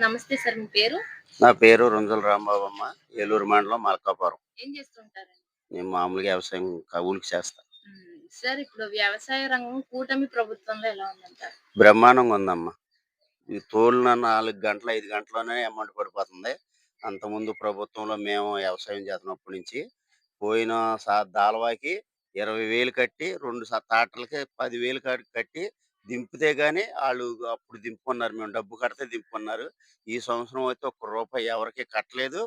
నమస్తే సార్ మీ పేరు? నా పేరు రుంజల రాంబాబు అమ్మ ఏలూరు మండలం మలకాపురం. ఏం చేస్తుంటారండి? నేను మామూలుగా వ్యవసాయం కవులకి చేస్తా. మ్మ్. సార్ ఇప్పుడు వ్యవసాయ రంగం కూటమి ప్రభుత్వంలో ఎలా ఉందంటారు? బ్రహ్మాండంగా ఉందమ్మా. ఈ తోలిన నాలుగు గంటలు ఐదు గంటల్లోనే అమౌంట్ పడిపోతుంది. అంతకుముందు ప్రభుత్వంలో మేము వ్యవసాయం చేస్తున్నప్పటి నుంచి పోయిన దాలవాకి ఇరవై వేలు కట్టి రెండు తాటలకి పదివేలు కట్- కట్టి దింపితే గానీ వాళ్ళు అప్పుడు దింపుకున్నారు. మేము డబ్బు కడితే దింపుకున్నారు. ఈ సంవత్సరం అయితే ఒక్క రూపాయి ఎవరికి కట్టలేదు.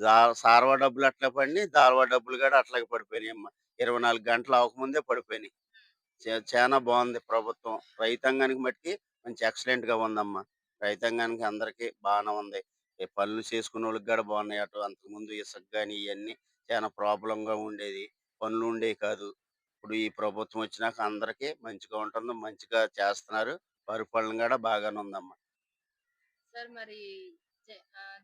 దా సార్వా డబ్బులు అట్లా పడి దాల్వా డబ్బులు కూడా అట్లాగే పడిపోయినాయి అమ్మ. ఇరవై నాలుగు గంటలు అవ్వకముందే పడిపోయినాయి. చాలా బాగుంది ప్రభుత్వం. రైతాంగానికి మట్టికి మంచి ఎక్సలెంట్గా ఉందమ్మా. రైతాంగానికి అందరికి బాగానే ఉంది. ఈ పనులు చేసుకునే వాళ్ళకి కూడా బాగున్నాయి. అటు అంతకుముందు ఇసుక కానీ ఇవన్నీ చాలా ప్రాబ్లం గా ఉండేది. పనులు ఉండేవి కాదు. ఇప్పుడు ఈ ప్రభుత్వం వచ్చినాక అందరికి మంచిగా ఉంటుంది మంచిగా చేస్తున్నారు. పరిపాలన కూడా బాగానే ఉందమ్మా. సార్ మరి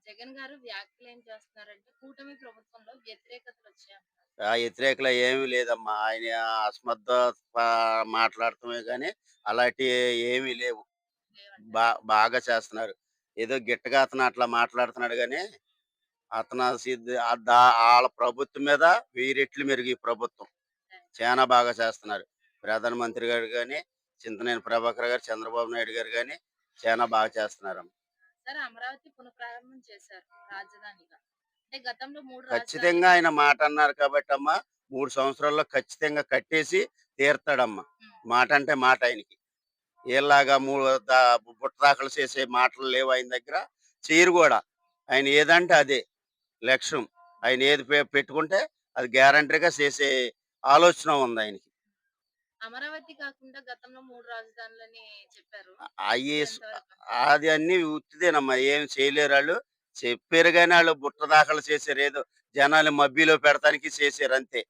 జగన్ గారు వ్యాఖ్యలు ఏం చేస్తున్నారంటే కూటమి ప్రభుత్వంలో వ్యతిరేకతలు ఆ వ్యతిరేకలు ఏమీ లేదమ్మా. ఆయన అస్మద్ద ప- మాట్లాడటమే కానీ అలాంటి ఏమీ లేవు. బాగా చేస్తున్నారు. ఏదో గిట్టగా అతను అట్లా మాట్లాడుతున్నాడు కానీ అతను వాళ్ళ ప్రభుత్వం మీద వెయ్యి రెట్లు మెరుగు ఈ ప్రభుత్వం. చాలా బాగా చేస్తున్నారు. ప్రధానమంత్రి గారు కానీ చింతనేని ప్రభాకర్ గారు చంద్రబాబు నాయుడు గారు కానీ చాలా బాగా చేస్తున్నారు సార్ అమరావతి పునఃప్రారంభం చేశారు రాజధానిగా. ఖచ్చితంగా ఆయన మాట అన్నారు కాబట్టి అమ్మా మూడు సంవత్సరాల్లో ఖచ్చితంగా కట్టేసి తీరుతాడమ్మా. మాట అంటే మాట ఆయనకి. ఏలాగా మూడు దా- బుట్ట దాఖలు చేసే మాటలు లేవు ఆయన దగ్గర. చేయరు కూడా. ఆయన ఏదంటే అదే లక్ష్యం. ఆయన ఏది పెట్టుకుంటే అది గ్యారంటీగా చేసే ఆలోచన ఉంది ఆయనకి అమరావతి కాకుండా గతంలో మూడు రాజధానులని చెప్పారు? అది అన్ని ఉత్తిదేనమ్మా ఏం చేయలేరు వాళ్ళు. చెప్పారు కానీ వాళ్ళు బుట్ట దాఖలు చేశారు. ఏదో జనాలు మబ్బిలో పెడతానికి చేశారు అంతే.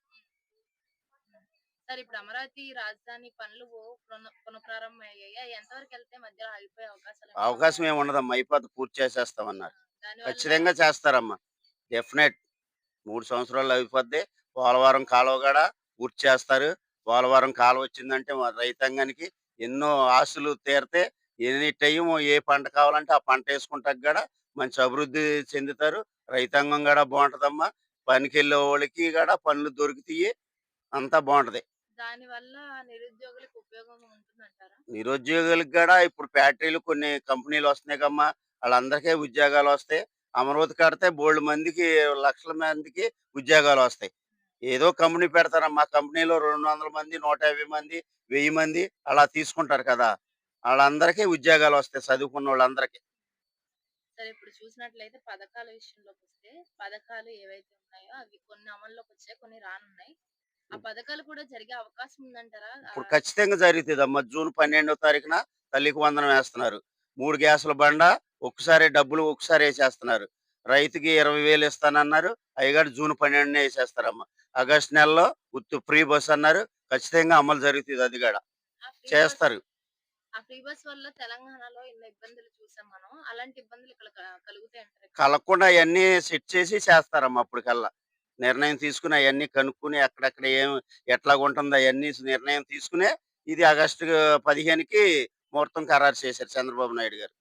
సార్ ఇప్పుడు అమరావతి రాజధాని పనులు పున- పునఃప్రారంభం అయ్యాయి ఎంతవరకు వెళ్తే మధ్యలో ఆగిపోయే అవకాశాలు ఏమైనా అవకాశం? ఏమి ఉండదమ్మా అయిపోతే పూర్తి చేసేస్తామన్నారు. ఖచ్చితంగా చేస్తారమ్మా. డెఫినెట్. మూడు సంవత్సరాలు అయిపోద్ది. పోలవరం కాలువ కూడా పూర్తి చేస్తారు. పోలవరం కాలువ వచ్చిందంటే మా రైతాంగానికి ఎన్నో ఆశలు తీరితే ఎనీ టైం ఏ పంట కావాలంటే ఆ పంట వేసుకుంటాక కూడా మంచి అభివృద్ధి చెందుతారు. రైతాంగం కూడా బాగుంటదమ్మా. పనికి వెళ్ళే వాళ్ళకి కూడా పనులు దొరుకుతాయి. అంతా బాగుంటది. నిరుద్యోగులకు కూడా ఇప్పుడు ఫ్యాక్టరీలు కొన్ని కంపెనీలు వస్తున్నాయి కమ్మా వాళ్ళందరికీ ఉద్యోగాలు వస్తాయి. అమరావతి కడితే బోల్డ్ మందికి లక్షల మందికి ఉద్యోగాలు వస్తాయి. ఏదో కంపెనీ పెడతారమ్మా. కంపెనీలో రెండు వందల మంది నూట యాభై మంది వెయ్యి మంది అలా తీసుకుంటారు కదా. వాళ్ళందరికీ ఉద్యోగాలు వస్తాయి చదువుకున్న వాళ్ళందరికీ సరే ఇప్పుడు చూసినట్లయితే పథకాల విషయంలోకి వస్తే పథకాలు ఏవైతే ఉన్నాయో అవి కొన్ని అమల్లోకి వచ్చాయి కొన్ని రానున్నాయి. ఆ పథకాలు కూడా జరిగే అవకాశం ఉందంటారా? ఇప్పుడు ఖచ్చితంగా జరుగుతుంది అమ్మ జూన్ పన్నెండో తారీఖున తల్లికి వందనం వేస్తున్నారు. మూడు గ్యాసుల బండ ఒక్కసారి డబ్బులు ఒక్కసారి వేసేస్తున్నారు. రైతుకి ఇరవై వేలు ఇస్తానన్నారు. అయ్యగారు జూన్ పన్నెండునే వేసేస్తారమ్మ. ఆగస్ట్ నెలలో ఉత్తు ఫ్రీ బస్ అన్నారు. ఖచ్చితంగా అమలు జరుగుతుంది అది కూడా. చేస్తారు. ఆ ఫ్రీ బస్ వల్ల తెలంగాణలో ఎన్నో ఇబ్బందులు చూసాం మనం. అలాంటి ఇబ్బందులు ఇక్కడ క- కలుగుతాయి అంటారు కలగకుండా అవన్నీ సెట్ చేసి చేస్తారమ్మ అప్పటికల్లా. నిర్ణయం తీసుకుని అవన్నీ కనుక్కుని అక్కడక్కడ ఏం ఎట్లా ఉంటుందో అవన్నీ నిర్ణయం తీసుకునే ఇది ఆగస్టు పదిహేనుకి ముహూర్తం ఖరారు చేశారు చంద్రబాబు నాయుడు గారు.